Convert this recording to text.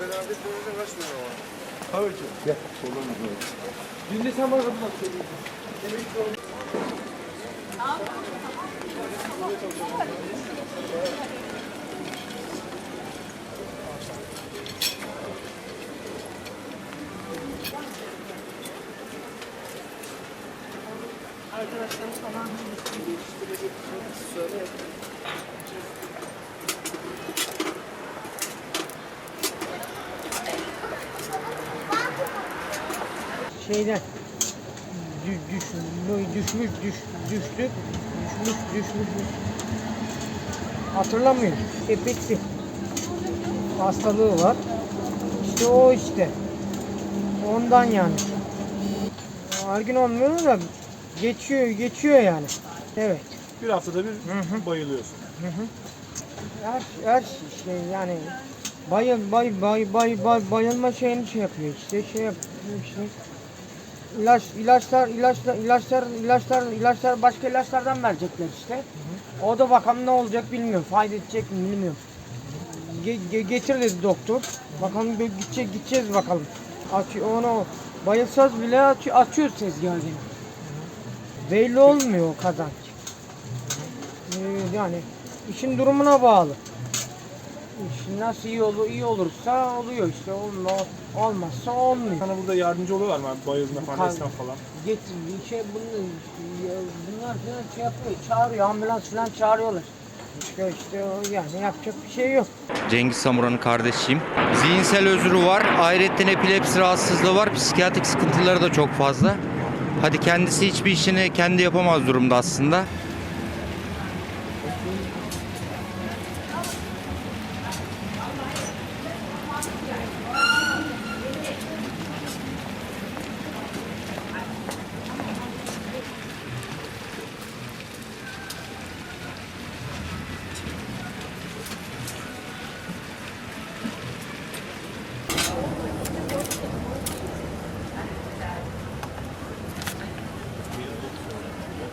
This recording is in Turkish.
Devletimizde kaç lira var? Tabii ki. Gel. Olur mu? Dün de sen bana kapıdan söylüyordun. Demek ki oldu. Arkadaşlarım falan söyle. Şeyden dü- düş, düşmüş düş, düştük düşmüş düşmüş hatırlamıyorum. Epeksi hastalığı var. İşte o işte. Ondan yani. Her gün olmuyor da geçiyor geçiyor yani. Evet. Bir haftada bir hı. bayılıyorsun. her, her şey yani bayıl bay bay bay bay bayılma şeyini şey yapıyor işte şey yapıyor işte ilaç ilaçlar ilaçlar ilaçlar ilaçlar ilaçlar başka ilaçlardan verecekler işte. O da bakalım ne olacak bilmiyorum. Fayda edecek mi bilmiyorum. Ge- ge- getir dedi doktor. Bakalım bir gidecek gideceğiz bakalım. Aç onu bayılsaz bile aç, açıyor tezgahı gene. Belli olmuyor o kazanç. Ee, yani işin durumuna bağlı. Nasıl iyi olur iyi olursa oluyor işte olma, olmazsa olmuyor. Sana burada yardımcı oluyorlar mı? abi? Bayılma falan, esnaf falan. Getir bir şey bunu bunlar falan şey yapıyor çağırıyor ambulans falan çağırıyorlar. İşte işte o yani yapacak bir şey yok. Cengiz Samuran'ın kardeşiyim. Zihinsel özrü var. Ayrıca epilepsi rahatsızlığı var. Psikiyatrik sıkıntıları da çok fazla. Hadi kendisi hiçbir işini kendi yapamaz durumda aslında.